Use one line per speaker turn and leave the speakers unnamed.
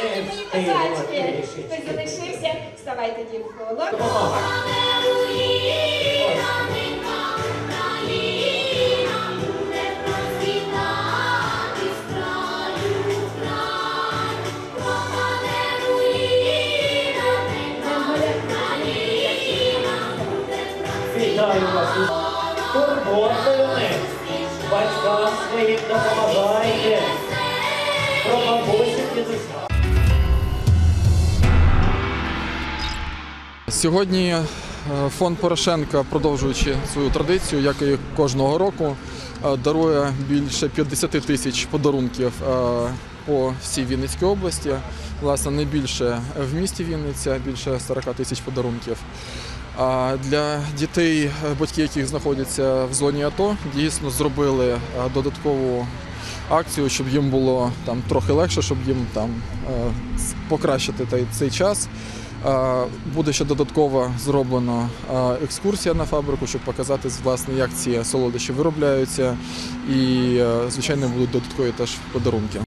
Козачки, хтось залишився, вставай тоді в коло.
Вітаю вас. Із
Сьогодні е, фонд Порошенка, продовжуючи свою традицію, як і кожного року, е, дарує більше 50 тисяч подарунків е, по всій Вінницькій області. Власне, найбільше в місті Вінниця, більше 40 тисяч подарунків. А для дітей, батьки, яких знаходяться в зоні АТО, дійсно зробили додаткову акцію, щоб їм було там трохи легше, щоб їм там покращити цей час. Е, Буде ще додатково зроблено е, екскурсія на фабрику, щоб показати власне, як ці солодощі виробляються. І, е, звичайно, будуть додаткові теж подарунки.